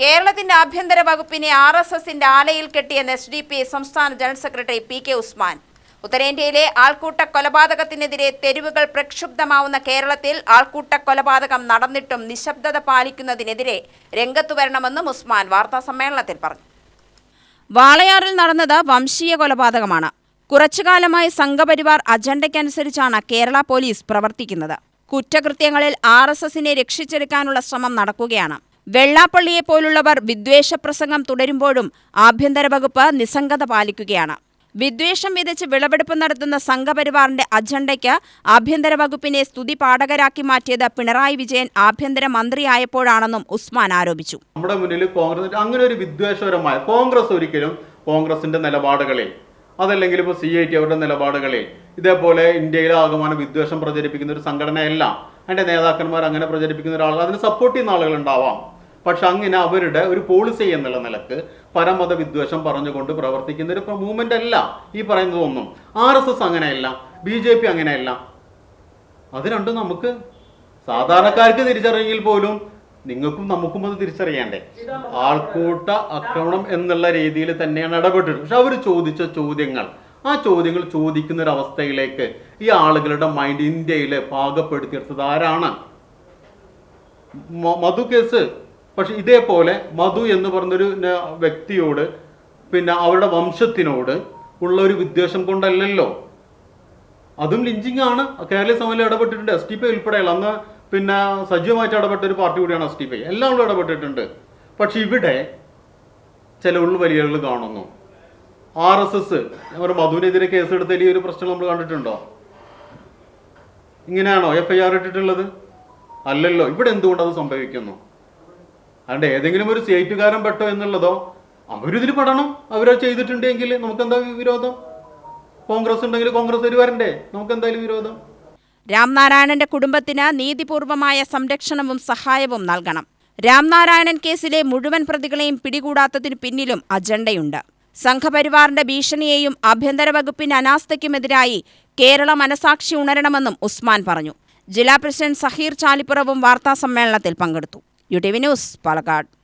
കേരളത്തിന്റെ ആഭ്യന്തര വകുപ്പിനെ ആർ എസ് എസിന്റെ ആലയിൽ കെട്ടിയെന്ന് എസ് ഡി പി സംസ്ഥാന general secretary P K Usman. ഉത്തരേന്ത്യയിലെ ആൾക്കൂട്ട കൊലപാതകത്തിനെതിരെ തെരുവുകൾ പ്രക്ഷുബ്ധമാവുന്ന കേരളത്തിൽ ആൾക്കൂട്ട കൊലപാതകം നടന്നിട്ടും നിശബ്ദത പാലിക്കുന്നതിനെതിരെ രംഗത്തു വരണമെന്നും ഉസ്മാൻ വാർത്താ സമ്മേളനത്തിൽ പറഞ്ഞു. വാളയാറിൽ നടന്നത് വംശീയ കൊലപാതകമാണ്. കുറച്ചുകാലമായി സംഘപരിവാർ അജണ്ടയ്ക്കനുസരിച്ചാണ് കേരള പോലീസ് പ്രവർത്തിക്കുന്നത്. കുറ്റകൃത്യങ്ങളിൽ ആർ എസ് എസിനെ രക്ഷിച്ചെടുക്കാനുള്ള ശ്രമം നടക്കുകയാണ്. വെള്ളാപ്പള്ളിയെ പോലുള്ളവർ വിദ്വേഷ പ്രസംഗം തുടരുമ്പോഴും ആഭ്യന്തര വകുപ്പ് നിസ്സംഗത പാലിക്കുകയാണ്. വിദ്വേഷം വിതച്ച് വിളവെടുപ്പ് നടത്തുന്ന സംഘപരിവാറിന്റെ അജണ്ടയ്ക്ക് ആഭ്യന്തര വകുപ്പിനെ സ്തുതി പാഠകരാക്കി മാറ്റിയത് പിണറായി വിജയൻ ആഭ്യന്തര മന്ത്രിയായപ്പോഴാണെന്നും ഉസ്മാൻ ആരോപിച്ചു. നമ്മുടെ മുന്നിൽ കോൺഗ്രസ് അങ്ങനെ ഒരു വിദ്വേഷപരമായ കോൺഗ്രസ് ഒരിക്കലും കോൺഗ്രസിന്റെ നിലപാടുകളിൽ അതല്ലെങ്കിൽ ഇപ്പോൾ സി ഐ ടി അവരുടെ നിലപാടുകളിൽ ഇതേപോലെ ഇന്ത്യയിലെ ആകമാനം വിദ്വേഷം പ്രചരിപ്പിക്കുന്ന ഒരു സംഘടനയല്ല. അതിന്റെ നേതാക്കന്മാർ അങ്ങനെ പ്രചരിപ്പിക്കുന്ന ഒരാൾ അതിന് സപ്പോർട്ട് ചെയ്യുന്ന ആളുകൾ ഉണ്ടാവാം. പക്ഷെ അങ്ങനെ അവരുടെ ഒരു പോളിസി എന്നുള്ള നിലയ്ക്ക് പരമത വിദ്വേഷം പറഞ്ഞുകൊണ്ട് പ്രവർത്തിക്കുന്ന ഒരു മൂവ്മെന്റ് അല്ല ഈ പറയുന്നതൊന്നും. ആർ എസ് എസ് അങ്ങനെയല്ല ബി ജെ പി അങ്ങനെയല്ല. അത് രണ്ടും നമുക്ക് സാധാരണക്കാർക്ക് തിരിച്ചറിയെങ്കിൽ പോലും നിങ്ങൾക്കും നമുക്കും അത് തിരിച്ചറിയണ്ടേ. ആൾക്കൂട്ട ആക്രമണം എന്നുള്ള രീതിയിൽ തന്നെയാണ് ഇടപെട്ടത് പക്ഷെ അവർ ചോദിച്ച ചോദ്യങ്ങൾ ആ ചോദ്യങ്ങൾ ചോദിക്കുന്ന ഒരു അവസ്ഥയിലേക്ക് ഈ ആളുകളുടെ മൈൻഡ് ഇന്ത്യയിൽ പാകപ്പെടുത്തിയെടുത്തത് ആരാണ്? മധു കേസ്. പക്ഷെ ഇതേപോലെ മധു എന്ന് പറഞ്ഞൊരു വ്യക്തിയോട് പിന്നെ അവരുടെ വംശത്തിനോട് ഉള്ള ഒരു വിദ്വേഷം കൊണ്ടല്ലല്ലോ. അതും ലിഞ്ചിങ് ആണ് കേരളീയ സഭയിൽ ഇടപെട്ടിട്ടുണ്ട്. എസ് ടി പി ഉൾപ്പെടെയുള്ള. അന്ന് പിന്നെ സജീവമായിട്ട് ഇടപെട്ട ഒരു പാർട്ടി കൂടിയാണ് എസ് ടി പി. എല്ലാവരും ഇടപെട്ടിട്ടുണ്ട്. പക്ഷെ ഇവിടെ ചില ഉൾവലികൾ കാണുന്നു. ആർ എസ് എസ് നമ്മുടെ മധുവിനെതിരെ കേസെടുത്തതിൽ ഈ ഒരു പ്രശ്നം നമ്മൾ കണ്ടിട്ടുണ്ടോ? ഇങ്ങനെയാണോ എഫ് ഐ ആർ ഇട്ടിട്ടുള്ളത്? അല്ലല്ലോ ഇവിടെ എന്തുകൊണ്ട് അത് സംഭവിക്കുന്നു? അതുകൊണ്ട് ഏതെങ്കിലും ഒരു സ്റ്റേറ്റുകാരൻ പെട്ടോ എന്നുള്ളതോ? അവരിതിൽ പെടണം. അവരത് ചെയ്തിട്ടുണ്ടെങ്കിൽ നമുക്ക് എന്താ വിരോധം? കോൺഗ്രസ് ഉണ്ടെങ്കിൽ കോൺഗ്രസ് ഒരു വരണ്ടേ നമുക്ക് എന്തായാലും വിരോധം? രാംനാരായണന്റെ കുടുംബത്തിന് നീതിപൂർവമായ സംരക്ഷണവും സഹായവും നൽകണം. രാംനാരായണൻ കേസിലെ മുഴുവൻ പ്രതികളെയും പിടികൂടാത്തതിനു പിന്നിലും അജണ്ടയുണ്ട്. സംഘപരിവാറിന്റെ ഭീഷണിയെയും ആഭ്യന്തര വകുപ്പിന്റെ അനാസ്ഥയ്ക്കുമെതിരായി കേരള മനസാക്ഷി ഉണരണമെന്നും ഉസ്മാൻ പറഞ്ഞു. ജില്ലാ പ്രസിഡന്റ് സഹീർ ചാലിപ്പുറവും വാർത്താസമ്മേളനത്തിൽ പങ്കെടുത്തു. U T V news Palakkad.